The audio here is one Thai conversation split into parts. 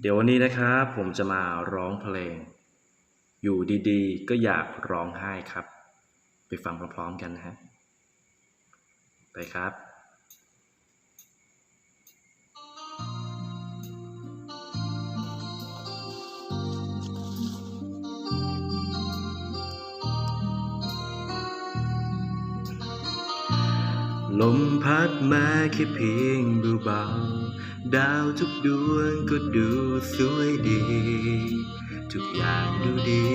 เดี๋ยววันนี้นะครับผมจะมาร้องเพลง อยู่ดีๆ ก็อยากร้องไห้ครับ ไปฟังพร้อมๆกันนะฮะไปครับ ลมพัดมาแค่เพียงเบาๆดาวทุกดวงก็ดูสวยดี ทุกอย่างดูดี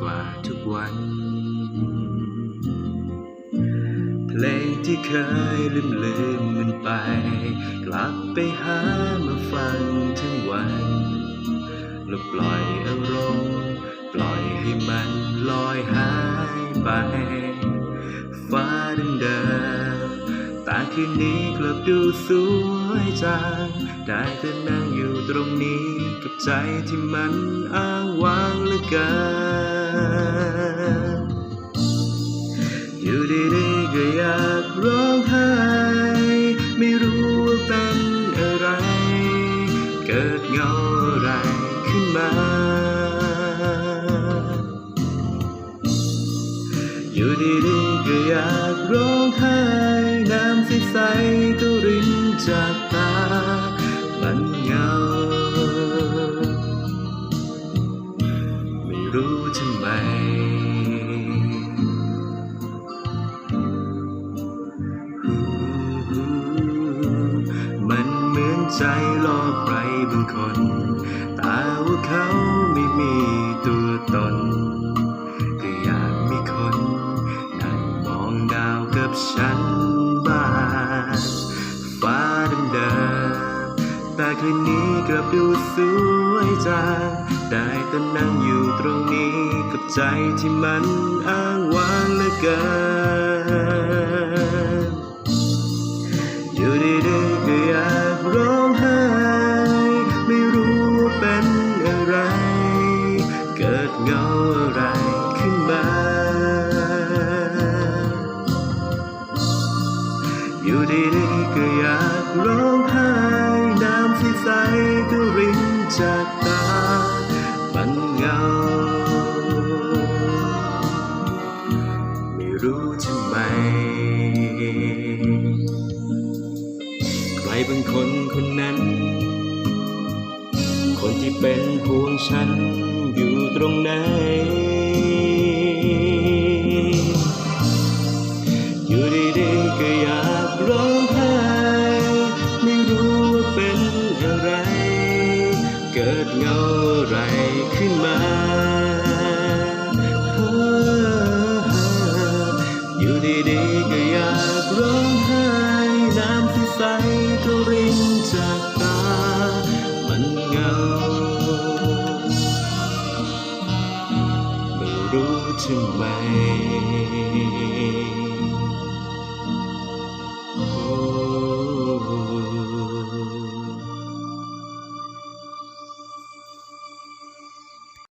กว่าทุกวัน เพลงที่เคยลืมลืมมันไป กลับไปหามาฟังทั้งวันแล้วปล่อยอารมณ์ปล่อยให้มันลอยหายไป ฟ้าดินเดิ ๆแต่คืนนี้กลับดูสวยจัง ได้แต่นั่งอยู่ตรงนี้กับใจที่มันอ้างว้างเหลือเกินอยู่ดีๆก็อยากร้องไห้ ไม่รู้ว่าเป็นอะไร เกิดเงาอะไรขึ้นมาอยู่ดีๆก็อยากร้องไห้ ใสๆก็รินจากตา มันเงา ไม่รู้ทำไม มันเหมือนใจลอกใครบางคนแต่ว่าเขาไม่มีตัวตนก็อยากมีคน นั่งมองดาวกับฉันบ้าง ฟ้าเดิมแต่คืนนี้กลับดูสวยจังได้แต่นั่งอยู่ตรงนี้กับใจที่มันอ้างว้างเหลือเกิน ใครเป็นคนคนนั้น คนที่เป็นห่วงฉันอยู่ตรงไหน อยู่ดีๆก็อยากร้องไห้ไม่รู้ว่าเป็นอะไร เกิดเงาอะไรขึ้นมา to wait.